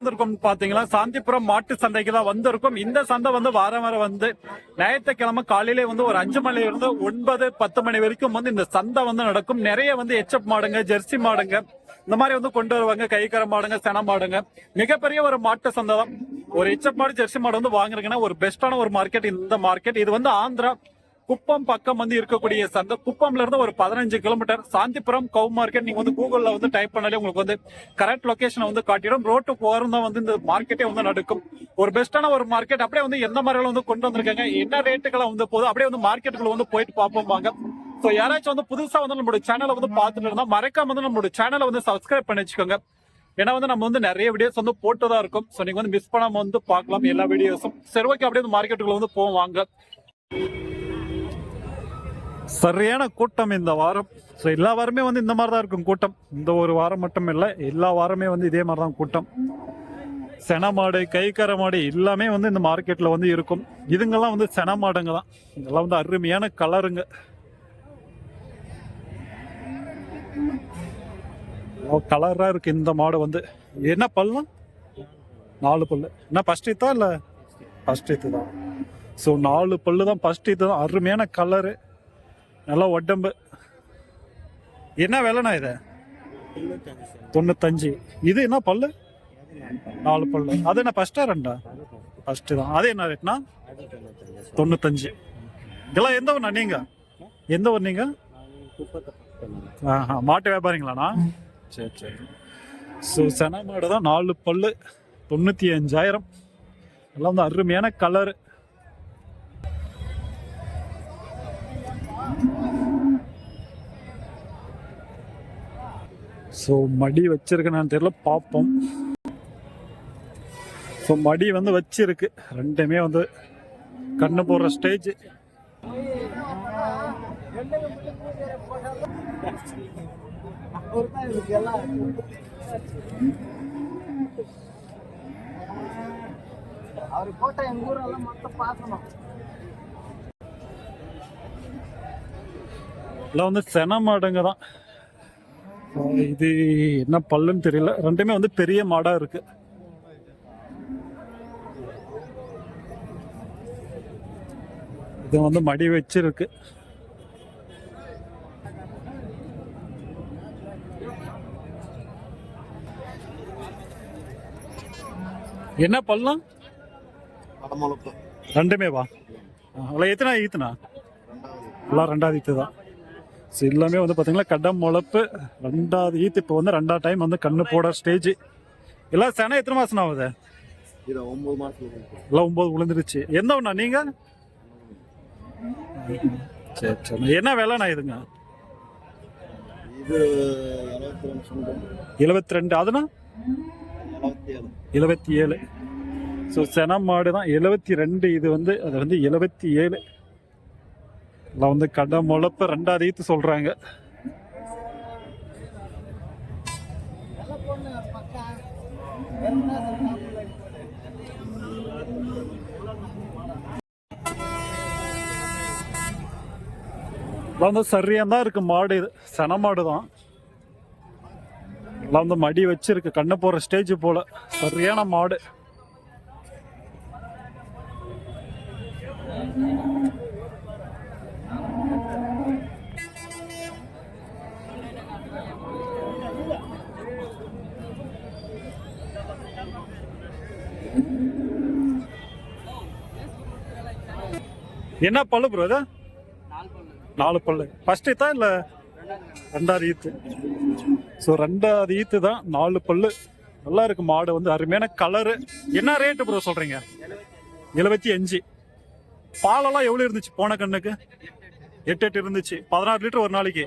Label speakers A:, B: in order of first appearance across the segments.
A: வந்திருக்கோம் பாத்தீங்களா? சாந்திபுரம் மாட்டு சந்தைக்கு தான் வந்திருக்கும். இந்த சந்தை வந்து வாரம் வாரம் வந்து ஞாயிற்றுக்கிழமை காலையிலே வந்து ஒரு அஞ்சு மணில இருந்து ஒன்பது பத்து மணி வரைக்கும் வந்து இந்த சந்தை வந்து நடக்கும். நிறைய வந்து எச்எப் மாடுங்க ஜெர்சி மாடுங்க இந்த மாதிரி வந்து கொண்டு வருவாங்க. கைக்கர மாடுங்க சென மாடுங்க. மிகப்பெரிய ஒரு மாட்டு சந்தை தான். ஒரு எச்எப் மாடு ஜெர்சி மாடு வந்து வாங்குறீங்கன்னா ஒரு பெஸ்டான ஒரு மார்க்கெட் இந்த மார்க்கெட் இது வந்து ஆந்திரா குப்பம் பக்கம் வந்து இருக்கக்கூடிய சந்தை. குப்பம்ல இருந்து ஒரு பதினஞ்சு கிலோமீட்டர் சாந்திபுரம் கவு மார்க்கெட் நீங்க வந்து கூகுள்ல வந்து டைப் பண்ணாலே உங்களுக்கு வந்து கரெக்ட் லொகேஷன் வந்து காட்டிடும். ரோட்டு போகிறோம் தான் வந்து இந்த மார்க்கெட்டே வந்து நடக்கும். ஒரு பெஸ்டான ஒரு மார்க்கெட் அப்படியே வந்து எந்த மாதிரிலாம் வந்து கொண்டு வந்திருக்காங்க? என்ன ரேட்டுக்கெல்லாம் வந்து போதும் அப்படியே வந்து மார்க்கெட்டுக்குள்ள வந்து போயிட்டு பார்ப்போம் வாங்க. ஸோ யாராச்சும் வந்து புதுசா வந்து நம்மளோட சேனலை வந்து பார்த்துட்டு இருந்தா மறக்காம வந்து நம்மளோட சேனலை வந்து சப்ஸ்கிரைப் பண்ணி வச்சுக்கோங்க. ஏன்னா வந்து நம்ம வந்து நிறைய வீடியோஸ் வந்து போட்டு தான் இருக்கும். ஸோ நீங்க வந்து மிஸ் பண்ணாம வந்து பார்க்கலாம் எல்லா வீடியோஸும் சரி ஓகே அப்படியே வந்து மார்க்கெட்டுக்குள்ள வந்து போவோம் வாங்க. சரியான கூட்டம் இந்த வாரம். ஸோ எல்லா வாரமே வந்து இந்த மாதிரி தான் இருக்கும் கூட்டம். இந்த ஒரு வாரம் மட்டும் இல்லை எல்லா வாரமே வந்து இதே மாதிரி தான் கூட்டம். சென மாடு கைக்கரை மாடு எல்லாமே வந்து இந்த மார்க்கெட்டில் வந்து இருக்கும். இதுங்கெல்லாம் வந்து சென மாடுங்க தான். இதெல்லாம் வந்து அருமையான கலருங்க கலராக இருக்கு இந்த மாடு வந்து. என்ன பல்லாம் நாலு பல்லு. என்ன ஃபஸ்ட் இத்தா இல்லை? ஃபஸ்ட் இத்து தான் ஸோ நாலு பல்லு தான் ஃபஸ்ட் இத்து தான் அருமையான கலரு நல்லா உடம்பு என்ன விலைண்ணா இது? தொண்ணூத்தஞ்சு. இது என்ன பல்லு? நாலு பல்லு. அது என்ன ஃபஸ்ட்டா ரெண்டா? ஃபஸ்ட்டு தான். அது என்ன ரேட்னா தொண்ணூத்தஞ்சு. இதெல்லாம் எந்த ஒன்றா நீங்கள் எந்த ஊர் நீங்கள் மாட்டு வியாபாரிங்களாண்ணா? சரி சரி. ஸோ சென மாடு தான் நாலு பல்லு. தொண்ணூற்றி அஞ்சாயிரம். எல்லாம் வந்து அருமையான கலரு ஸோ மடி வச்சிருக்கேன்னு தெரியல பார்ப்போம். ஸோ மடி வந்து வச்சிருக்கு. ரெண்டுமே வந்து கண்ணு போடுற ஸ்டேஜ்
B: அவர் போட்ட எங்க ஊரெல்லாம் மொத்தம் பார்க்கணும்.
A: எல்லாம் வந்து சென மாடுங்க தான். இது என்ன பல்லுன்னு தெரியல. ரெண்டுமே வந்து பெரிய மாடா இருக்கு. இது வந்து மடி வச்சிருக்கு. என்ன பல்லம் ரெண்டுமே வா எத்தனை ஈத்துனா எல்லாம் ரெண்டாவது ஈத்து தான் ஸோ எல்லாமே வந்து பார்த்தீங்கன்னா கடம் முளப்பு ரெண்டாவது ஈத்து இப்போ வந்து ரெண்டாவது டைம் வந்து கண்ணு போட ஸ்டேஜ் எல்லாம் சென எத்தனை மாசம் ஆகுது?
B: இது மாசத்துல இருக்கு
A: எல்லாம் ஒன்பது விழுந்துருச்சு. எந்த ஒண்ணா நீங்க? சரி சரி. என்ன விலைண்ணா இதுங்க?
B: இது எழுபத்தி ரெண்டு
A: அதுனா
B: எழுபத்தி ஏழு
A: ஸோ சென மாடு தான் எழுபத்தி ரெண்டு இது வந்து அது வந்து எழுபத்தி ஏழு எல்லாம் வந்து கடை முளப்பு ரெண்டாவது ஈத்து சொல்றாங்க. வந்து சரியா தான் இருக்கு மாடு இது. சென மாடு தான் எல்லாம் வந்து மடி வச்சிருக்கு கண்ணு போற ஸ்டேஜ் போல. சரியான மாடு. என்ன பல்லு ப்ரோ இது? நாலு பல்லு. ஃபர்ஸ்ட் தான் இல்ல ரெண்டாவது ஈத்து? ஸோ ரெண்டாவது ஈத்து தான் நாலு பல்லு. நல்லா இருக்கு மாடு வந்து அருமையான கலரு என்ன ரேட்டு ப்ரோ சொல்றீங்க? எழுபத்தி அஞ்சு. பாலெல்லாம் எவ்வளோ இருந்துச்சு போன கண்ணுக்கு? எட்டு எட்டு இருந்துச்சு. பதினாறு லிட்டர் ஒரு நாளைக்கு.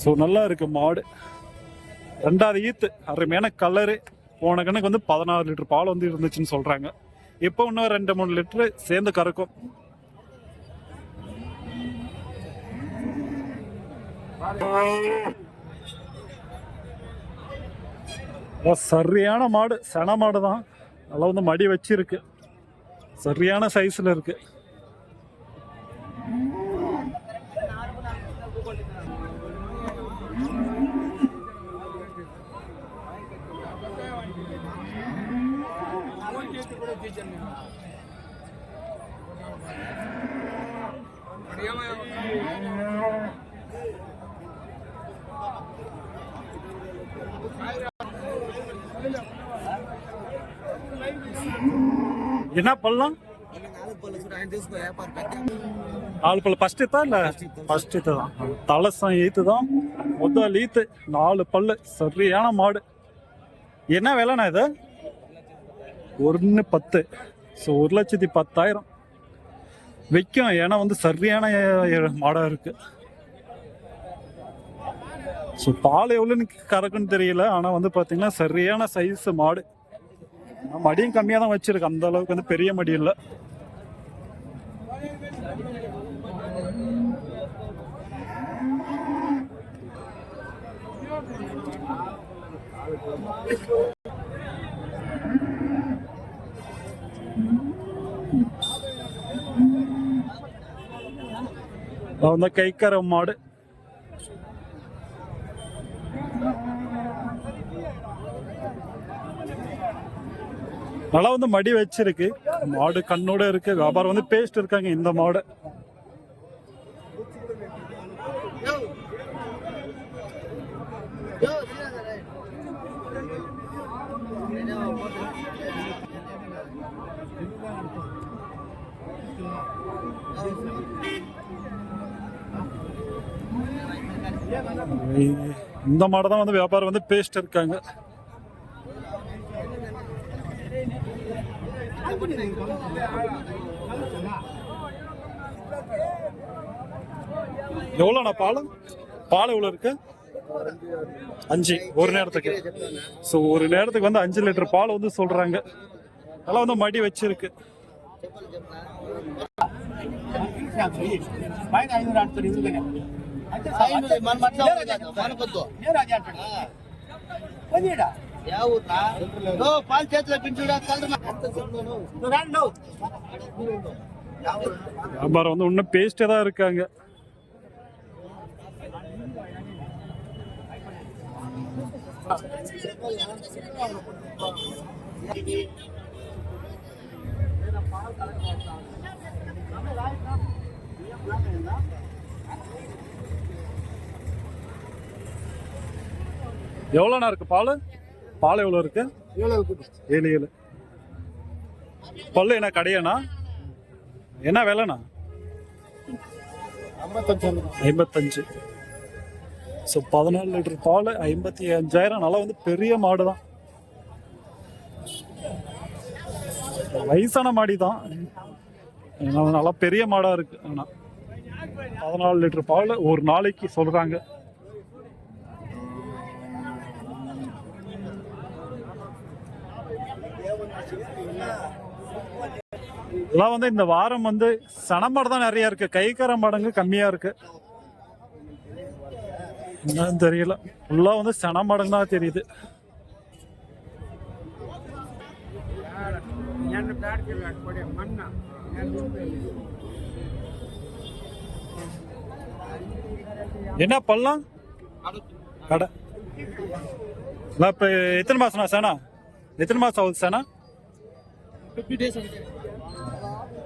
A: ஸோ நல்லா இருக்கு மாடு. ரெண்டாவது ஈத்து அருமையான கலரு போன கண்ணுக்கு வந்து பதினாறு லிட்டர் பால் வந்து இருந்துச்சுன்னு சொல்றாங்க. இப்போ இன்னும் ரெண்டு மூணு லிட்டர் சேர்ந்து கறக்கும். சரியான மாடு சென மாடு தான் நல்லா வந்து மடி வச்சிருக்கு. சரியான சைஸ்ல இருக்கு. என்ன பல்லாம் நாலு பல்லு ஃபர்ஸ்ட் இத்தா இல்ல? ஃபர்ஸ்ட் இத்து தான் தலசம் ஈத்து தான். முதல் ஈத்து நாலு பல்லு. சரியான மாடு. என்ன விலைண்ணா இது? ஒன்று பத்து. ஸோ ஒரு லட்சத்தி பத்தாயிரம். விற்கும் ஏன்னா வந்து சரியான மாடாக இருக்கு. ஸோ பால் எவ்வளோன்னு கறக்குன்னு தெரியல. ஆனால் வந்து பார்த்தீங்கன்னா சரியான சைஸ் மாடு. மடியும் கம்மியாக தான் வச்சிருக்கு. அந்த அளவுக்கு வந்து பெரிய மடி இல்லை. அது வந்து மாடு. நல்லா வந்து மடி வச்சிருக்கு. மாடு கண்ணோட இருக்கு. வியாபாரம் வந்து பேஸ்ட் இருக்காங்க இந்த மாடு. இந்த மாடு தான் வந்து வியாபாரம் வந்து பேஸ்ட் இருக்காங்க. எவ்வளோண்ணா பால்? பால் எவ்வளோ இருக்கு? அஞ்சு. ஒரு நேரத்துக்கு. ஸோ ஒரு நேரத்துக்கு வந்து அஞ்சு லிட்டர் பால் வந்து சொல்றாங்க. அதெல்லாம் வந்து மடி வச்சிருக்கு.
B: పాలు చేతిలో పించుడా
A: வியாபாரம் வந்து இன்னும் பேஸ்டே தான் இருக்காங்க எவ்வளோண்ணா இருக்கு பால் பால் எவ்வளோ இருக்கு? ஏழு ஏழு பல்லு என்ன கடையாண்ணா? என்ன விலைண்ணா? ஐம்பத்தஞ்சு ஸோ பதினாலு லிட்டர் பால் ஐம்பத்தி அஞ்சாயிரம் நல்லா வந்து பெரிய மாடு தான் வயசான மாடி தான் நல்லா பெரிய மாடா இருக்கு. ஆனால் பதினாலு லிட்டர் பால் ஒரு நாளைக்கு சொல்றாங்க. எல்லாம் வந்து இந்த வாரம் வந்து சனமாடு தான் நிறைய இருக்கு. கைக்கர மடங்கு கம்மியா இருக்கு. என்னன்னு தெரியல. ஃபுல்லா வந்து சன மடங்கு தான் தெரியுது. என்ன பண்ணலாம் கடை. நான் இப்போ எத்தனை மாசம்ண்ணா சேனா? எத்தனை மாசம் ஆகுது சேனா?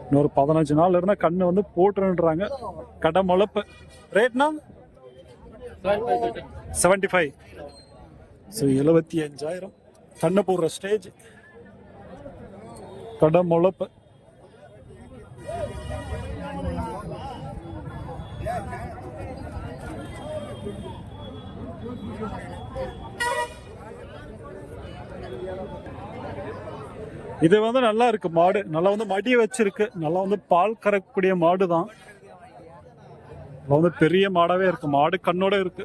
A: இன்னொரு பதினஞ்சு நாள் இருந்தால் கண்ணு வந்து போட்டுருன்றாங்க. கடை முளப்பு ரேட்னா செவன்டி ஃபைவ் ஸோ எழுபத்தி அஞ்சாயிரம். கண்ணு போடுற ஸ்டேஜ் கடை முளப்பு இது வந்து நல்லா இருக்கு மாடு. நல்லா வந்து மடி வச்சிருக்கு. நல்லா வந்து பால் கறக்கக்கூடிய மாடு தான் நல்லா வந்து பெரிய மாடாவே இருக்கு. மாடு கண்ணோட இருக்கு.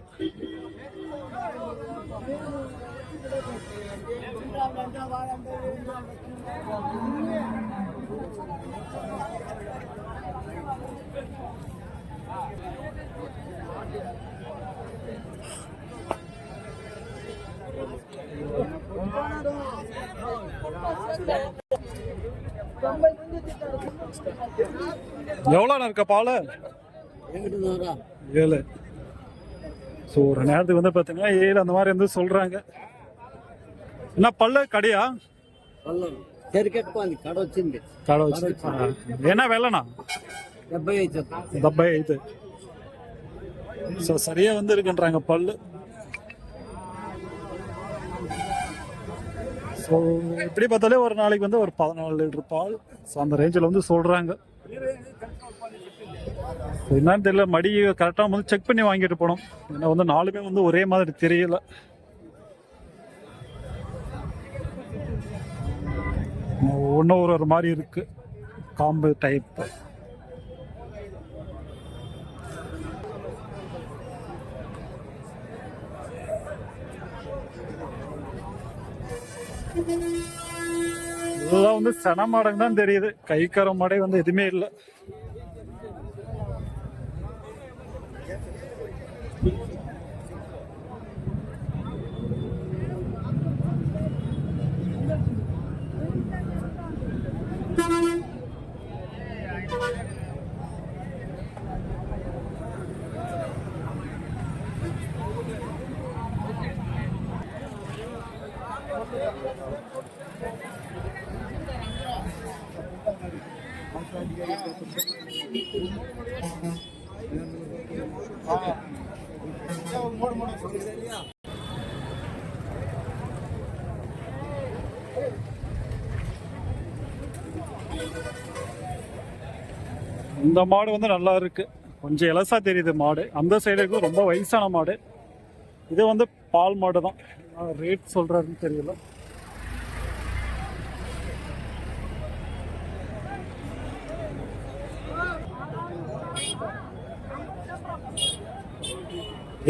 A: எவ்வளோண்ணா இருக்க பால்? ஏழு. ஸோ ஒரு நேரத்துக்கு வந்து பார்த்தீங்கன்னா ஏழு அந்த மாதிரி வந்து சொல்கிறாங்க என்ன பல்ல கடையா? கடை வச்சுంది கடை வச்சு
C: என்ன வெள்ளனா
A: டப்பை 75 ஸோ சரியாக வந்து இருக்குன்றாங்க பல்லு. ஸோ எப்படி பார்த்தாலே ஒரு நாளைக்கு வந்து ஒரு பதினாலு லிட்டர் பால். ஸோ அந்த ரேஞ்சில் வந்து சொல்கிறாங்க என்னன்னு தெரியல. மடி கரெக்டாக வந்து செக் பண்ணி வாங்கிட்டு போனோம். ஏன்னா வந்து நாலுமே வந்து ஒரே மாதிரி தெரியல. ஒன்றும் ஒரு ஒரு மாதிரி இருக்குது காம்பு டைப்பு இதுதான் வந்து சென மாடங்க தான் தெரியுது கைக்கார மடை வந்து எதுவுமே இல்லை. இந்த மாடு வந்து நல்லா இருக்கு. கொஞ்சம் இலசா தெரியுது மாடு. அந்த சைடுக்கும் ரொம்ப வயசான மாடு. இது வந்து பால் மாடு தான் ரேட் சொல்றாருன்னு தெரியல.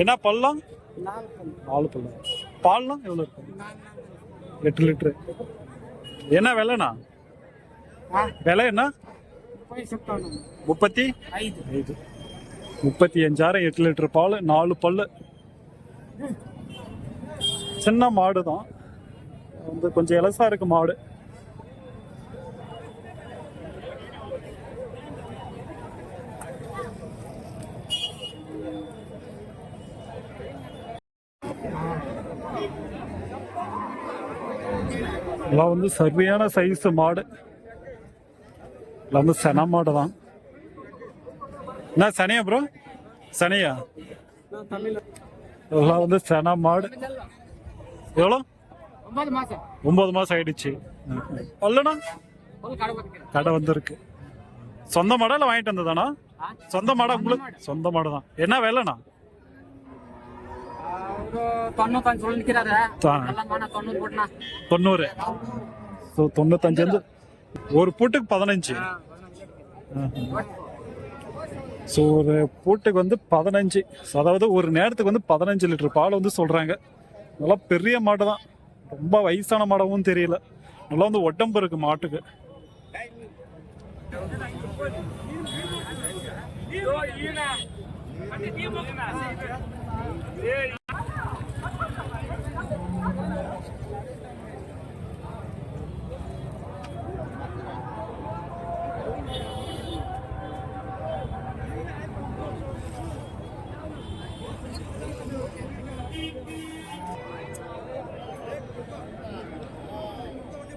A: என்ன பல்லாம் நாலு பல்லம் பால்லாம் எவ்வளோ இருக்கும் எட்டு லிட்டரு. என்ன விலைண்ணா? விலை என்ன? முப்பத்தி? ஐந்து. முப்பத்தி அஞ்சாயிரம் எட்டு லிட்டர் பால் நாலு பல்லு. சின்ன மாடு தான். வந்து கொஞ்சம் இலசா இருக்கு மாடு. இதெல்லாம் வந்து சரியான சைஸ் மாடு. இதெல்லாம் வந்து சென மாடு தான். என்ன சனியா ப்ரோ சனியா? இதெல்லாம் வந்து சென மாடு. எவ்வளோ
C: ஒன்பது மாசம்.
A: ஒன்பது மாசம் ஆயிடுச்சு.
C: ஒரு கடை
A: வந்திருக்கு. சொந்த மாடா இல்லை வாங்கிட்டு வந்ததானா? சொந்த மாடா உங்களுக்கு? சொந்த மாடு தான் என்ன விலைண்ணா?
C: தொண்ணூறு
A: ஸோ தொண்ணூத்தஞ்சு வந்து ஒரு பூட்டுக்கு பதினஞ்சு. ஸோ ஒரு பூட்டுக்கு வந்து பதினஞ்சு. அதாவது ஒரு நேரத்துக்கு வந்து பதினஞ்சு லிட்டர் பால் வந்து சொல்றாங்க. நல்லா பெரிய மாடு தான். ரொம்ப வயசான மாடவும் தெரியல. நல்லா வந்து உடம்பு இருக்கு மாட்டுக்கு.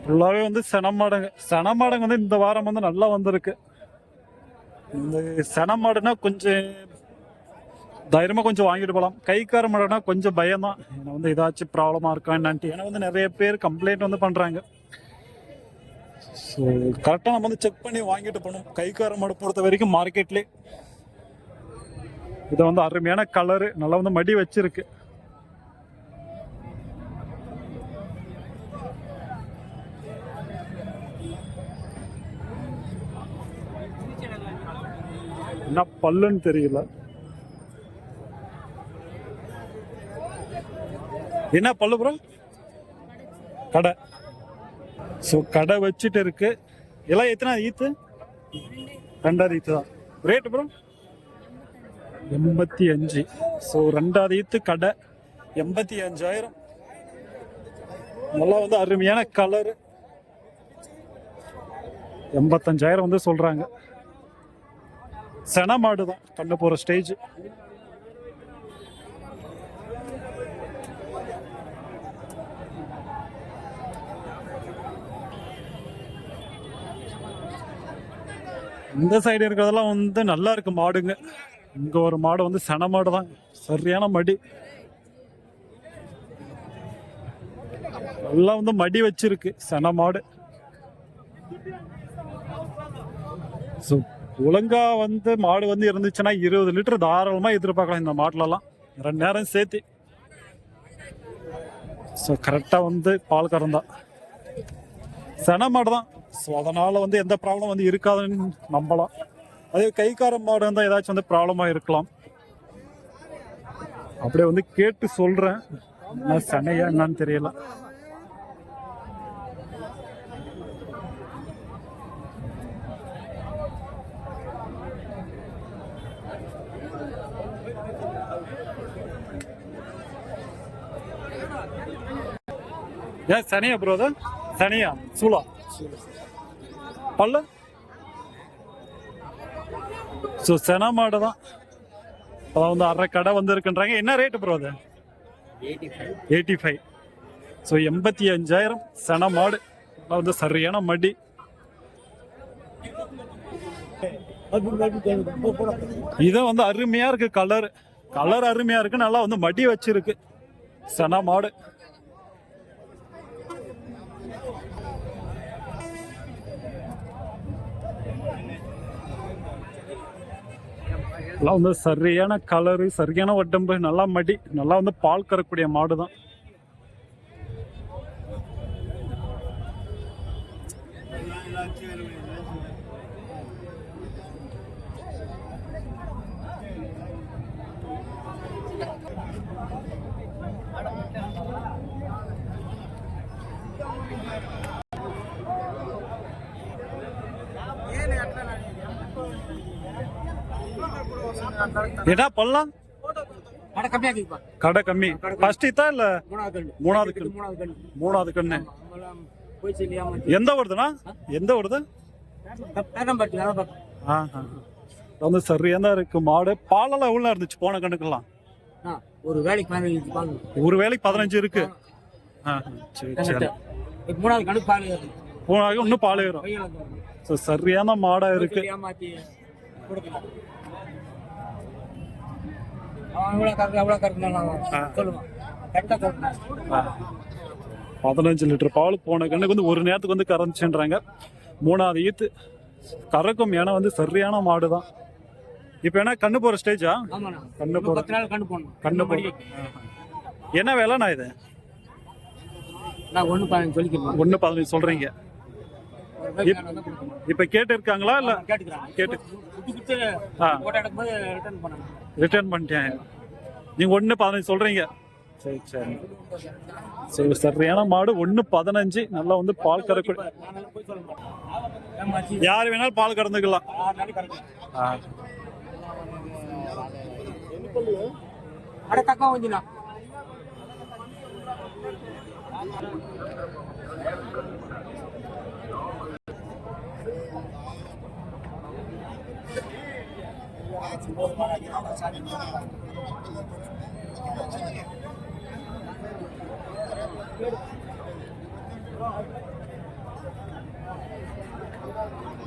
A: ஃபுல்லாகவே வந்து செனமாடுங்க. செனமாடுங்க வந்து இந்த வாரம் வந்து நல்லா வந்திருக்கு. இந்த செனமாடுனா கொஞ்சம் தைரியமாக கொஞ்சம் வாங்கிட்டு போகலாம் கைக்கார மாடுனா கொஞ்சம் பயம்தான். ஏன்னா வந்து ஏதாச்சும் ப்ராப்ளமாக இருக்கா என்னான்ட்டு. ஏன்னா வந்து நிறைய பேர் கம்ப்ளைண்ட் வந்து பண்ணுறாங்க ஸோ கரெக்டாக நம்ம வந்து செக் பண்ணி வாங்கிட்டு போகணும். கைக்கார மாடு பொறுத்த வரைக்கும் மார்க்கெட்லேயே இதை வந்து அருமையான கலரு நல்லா வந்து மடி வச்சிருக்கு. என்ன பல்லுன்னு தெரியல. என்ன பல்லு ப்ரோ கடை. ஸோ கடை வச்சுட்டு இருக்கு. எல்லாம் எத்தனை ஈத்து ரெண்டாவது ஈத்து தான். ரேட்டு ப்ரோ எண்பத்தி அஞ்சு. ஸோ ரெண்டாவது ஈத்து கடை. எண்பத்தி அஞ்சாயிரம். நல்லா வந்து அருமையான கலரு எண்பத்தஞ்சாயிரம் வந்து சொல்றாங்க. சென மாடு தான் கண்ணு போற ஸ்டேஜ் இந்த சைடு இருக்கிறதெல்லாம் வந்து நல்லா இருக்கு மாடுங்க. இங்க ஒரு மாடு வந்து சென மாடு தான். சரியான மடி. எல்லாம் வந்து மடி வச்சிருக்கு சென மாடு. ஸோ ஒழுங்கா வந்து மாடு வந்து இருந்துச்சுன்னா இருபது லிட்டர் தாராளமா எதிர்பார்க்கலாம் இந்த மாட்டுலலாம். ரெண்டு நேரம் சேர்த்து. ஸோ கரெக்டாக வந்து பால் கறந்தா. சென மாடு தான் ஸோ அதனால் வந்து எந்த ப்ராப்ளம் வந்து இருக்காதுன்னு நம்பலாம். அதே கைக்கார மாடு இருந்தால் ஏதாச்சும் வந்து ப்ராப்ளமாக இருக்கலாம். அப்படியே வந்து கேட்டு சொல்கிறேன் என்ன சனையா என்னன்னு தெரியல. ஏன் சனியா ப்ரோ அது? சனியா? சூளா பல்ல? ஸோ சென மாடு தான். அதான் வந்து அரை கடை வந்து இருக்குன்றாங்க என்ன ரேட்டு ப்ரோ அது? Eighty five. ஸோ எண்பத்தி அஞ்சாயிரம் சென மாடு. வந்து சரியான மடி. இதை வந்து அருமையா இருக்கு கலர் கலர் அருமையா இருக்கு நல்லா வந்து மடி வச்சிருக்கு. சென மாடு. எல்லாம் வந்து சரியான கலரு சரியான உடம்பு நல்லா மடி நல்லா வந்து பால் கறக்கூடிய மாடு தான் ஏடா பல்லாம்
C: கடை கம்மியாக இருக்குப்பா
A: கடை கம்மி. ஃபர்ஸ்ட் இதா இல்ல?
C: மூணாவது கண்ணு.
A: மூணாவது கண்ணு.
C: மூணாவது
A: மூணாவது எந்த வருதுண்ணா எந்த வருது. வந்து சரியா தான் இருக்கு மாடு. பாலெல்லாம் எவ்வளோ இருந்துச்சு போன கணக்குலாம்
C: ஆ, ஒரு வேலைக்கு இருக்கு பால்.
A: ஒரு வேலைக்கு பதினஞ்சு இருக்கு. சரி சரி.
C: மூணாவது கணக்கு பால்.
A: போனாக்க இன்னும் பால் ஸோ சரியான மாடா இருக்கு.
C: கறக்கு சொல்லுவான் கரெக்டாக
A: ஆ. பதினஞ்சு லிட்டர் பால் போன கண்ணுக்கு வந்து ஒரு நேரத்துக்கு வந்து கறந்துச்சுன்றாங்க மூணாவது ஈத்து கறக்கும் ஏன்னா வந்து சரியான மாடு தான் இப்போ என்ன கண்ணு போற ஸ்டேஜா கண்ணு
C: நாள் கண்ணு போடணும்.
A: கண்ணு
C: மடிக்கு.
A: என்ன வேலைண்ணா இது?
C: நான் ஒன்று பதினஞ்சு சொல்லிக்கிறேன்
A: ஒன்று பதினஞ்சு
C: கொடுக்கணும்.
A: இப்போ கேட்டு இருக்காங்களா இல்லை கேட்டு
C: குட்டி ரிட்டர்ன்
A: பண்ணிட்டேன். நீங்க ஒன்று பதினஞ்சு சொல்றீங்க. சரி சரி. சரி சரியான மாடு ஒன்று பதினஞ்சு நல்லா வந்து பால்
C: ஏமாத்தி
A: யார் வேணாலும் பால் கறந்துக்கலாம்.
C: ஆறு Thank you.